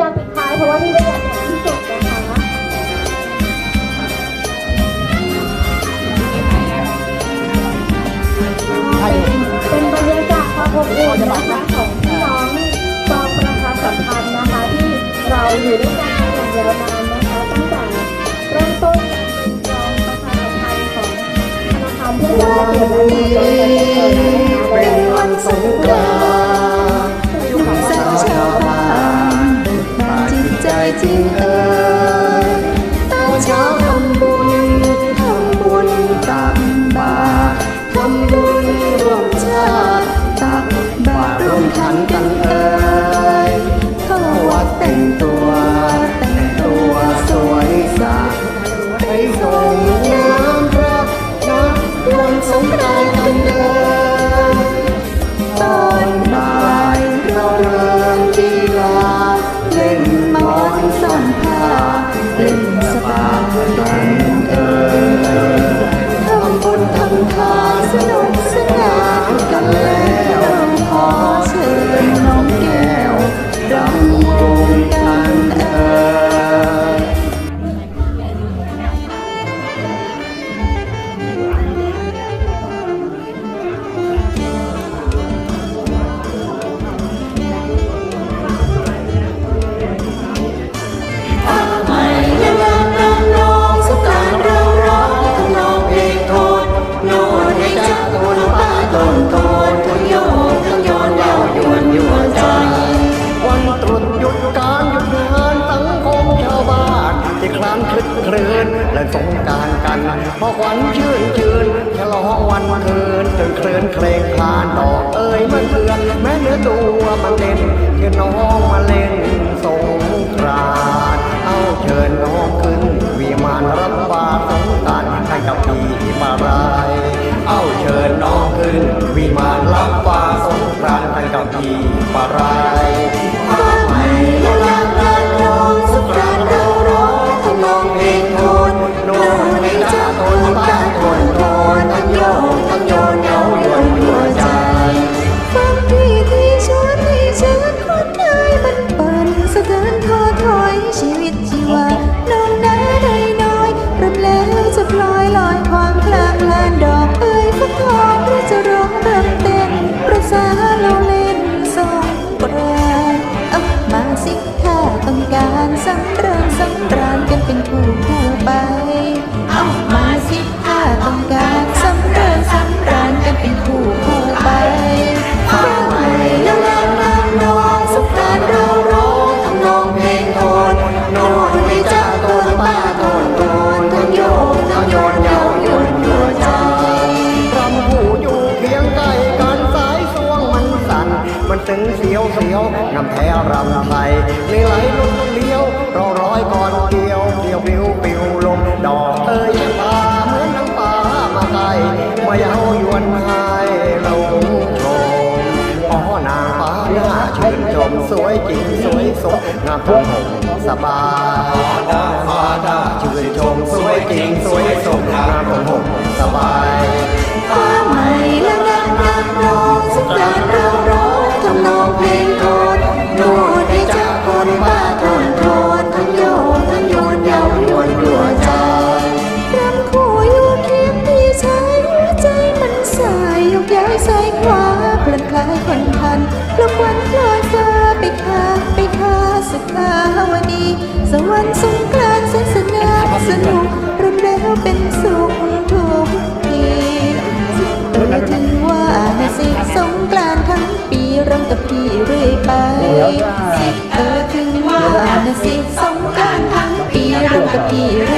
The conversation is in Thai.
ยากปิดท้ายเพราะว่าพี่ไม่อยากเด็กที่สุดนะคะเป็นบรรยากาศความอบอุ่นนะคะของพี่น้องกองประชาสัมพันธ์นะคะที่เราอยู่ด้วยกันมาอย่างยาวนานนะคะตั้งแต่เริ่มต้นกองประชาสัมพันธ์ของธนาคารเพื่อการเกษตรและสหกรณ์เป็นวันสง ต้นโทนทั้งโยนทั้งโยนเย้ายวนยั่ใจ วันตรุษหยุดการหยุดงานสังคมชาวบ้านที่คลานคลึกครื้นและสงการกันพอขวัญชื่นชื่นฉลองวันคืนจนเคลื่อนเคลงคลานดอกเอ้ยมันคือ วิมานรับฟ้าสงกรานต์ให้กับพี่ปารา เสียวนำแท้รำไทยมีไหลลุกเลี้ยวรอร้อยก่อนเกี่ยวเกี่ยวปิวปิวลมดอกเอ้ยปลาเหมือนน้ำปลามาไกลมาเย้ายวนให้เราชมอ๋อนางฟ้าหน้าชื่นชมสวยจริงสวยสมงามทนผมสบายนางฟ้าหน้าชื่นชมสวยจริงสวยสมงามทนผมสบาย ซ้ายขวาเพลินคล้ายคนพันลมวันลอยฟ้าไปคาไปคาสกาวดี สวรรค์สงกรานต์แสนสง่าสนุกรำแล้วเป็นสุขทุกทีเออถึงว่านสิสงกรานต์ทั้งปีรำกับพี่เรื่อยไปเออถึงว่านสิสงกรานต์ทั้งปีรำกับพี่เรื่อย